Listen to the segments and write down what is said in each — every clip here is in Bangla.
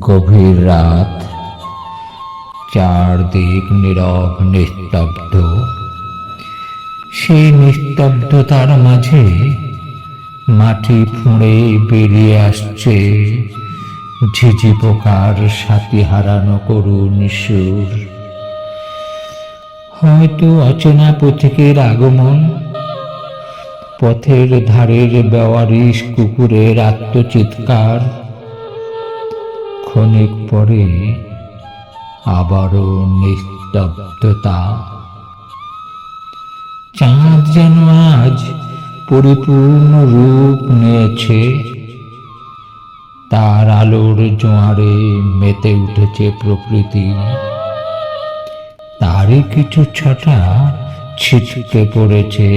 গভীর রাত, চারদিক নীরব নিস্তব্ধ। সেই নিস্তব্ধতার মাঝে মাটি ফুঁড়ে বেরিয়ে আসছে। ঝিঝি পোকার সাথী হারানো করুণ সুর। হয়তো অচেনা পথিকের আগমন, পথের ধারের বেওয়ারিশ কুকুরের আত্মচিৎকার ক্ষণিক পরে আবারও নিস্তব্ধতা। চাঁদ যেন আজ পরিপূর্ণ রূপ নিয়েছে, তার আলোর জোয়ারে মেতে উঠেছে প্রকৃতি। তারই কিছু ছটা ছিটকে পড়েছে,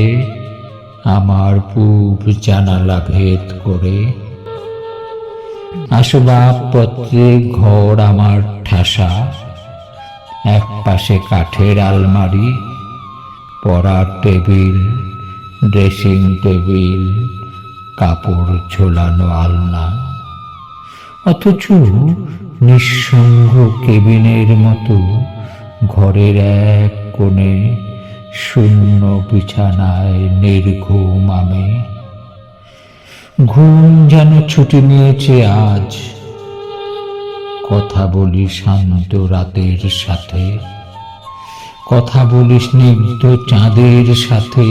আমার পূব জানালা ভেদ করে। আসবাবপত্রে ঘর আমার ঠাসা। এক পাশে কাঠের আলমারি পড়ার টেবিল, ড্রেসিং টেবিল, কাপড় ঝোলানো আলনা। অথচ নিঃসঙ্গ কেবিনের মতো ঘরের এক কোণে শূন্য বিছানায় নির্ঘুম আমি। ঘুম যেন ছুটি নিয়েছে আজ। কথা বলি শান্ত রাতের সাথে। কথা বলি স্নিগ্ধ চাঁদের সাথে।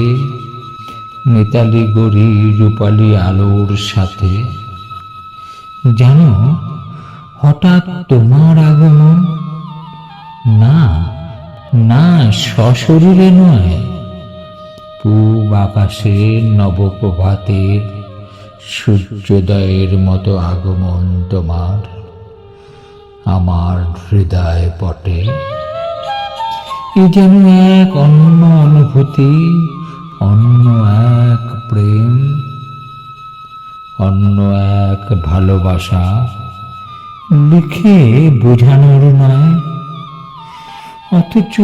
মিতালি গড়ি রূপালি আলোর সাথে। যেন হঠাৎ তোমার আগমন না না সশরীরে নয়। পূব আকাশে নবপ্রভাতের সূর্যোদয়ের মতো আগমন তোমার। আমার হৃদয় পটে এ যেন এক অন্য অনুভূতি অন্য এক প্রেম অন্য এক ভালোবাসা। লিখে বোঝানোর নয়, অথচ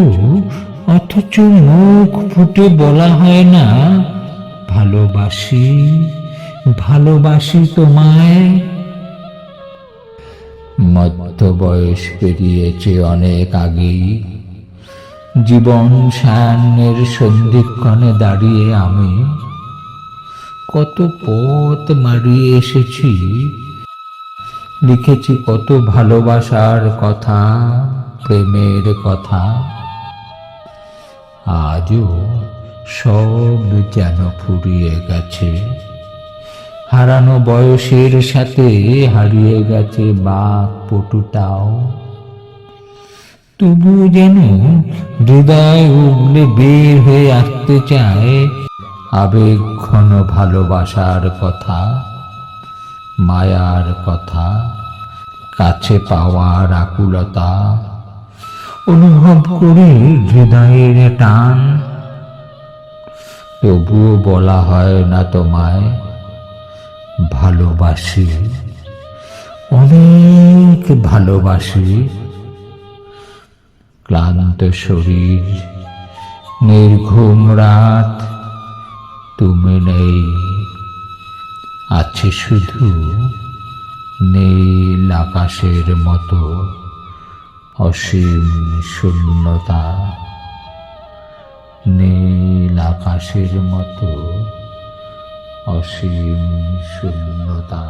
অথচ মুখ ফুটে বলা হয় না, ভালোবাসি। ভালোবাসি তোমায়। মধ্য বয়স পেরিয়েছে অনেক আগেই। জীবন সায়ান্নের সন্ধিক্ষণে দাঁড়িয়ে আমি কত পথ মারিয়ে এসেছি। লিখেছি কত ভালোবাসার কথা, প্রেমের কথা। আজও সব যেন ফুরিয়ে গেছে। হারানো বয়সের সাথে হারিয়ে গেছে বাঘ পটুটাও। তবুও যেন হৃদয় উগলে বের হয়ে আসতে চায় আবেগ ঘন ভালোবাসার কথা, মায়ার কথা, কাছে পাওয়ার আকুলতা। অনুভব করে হৃদয়ের টান, তবুও বলা হয় না তোমায়। ভালোবাসি, অনেক ভালোবাসি। ক্লান্ত শরীর, নির্ঘুম রাত তুমি নেই। আছে শুধু নীল আকাশের মতো অসীম শূন্যতা। নীল আকাশের মতো অসীম শূন্যতা।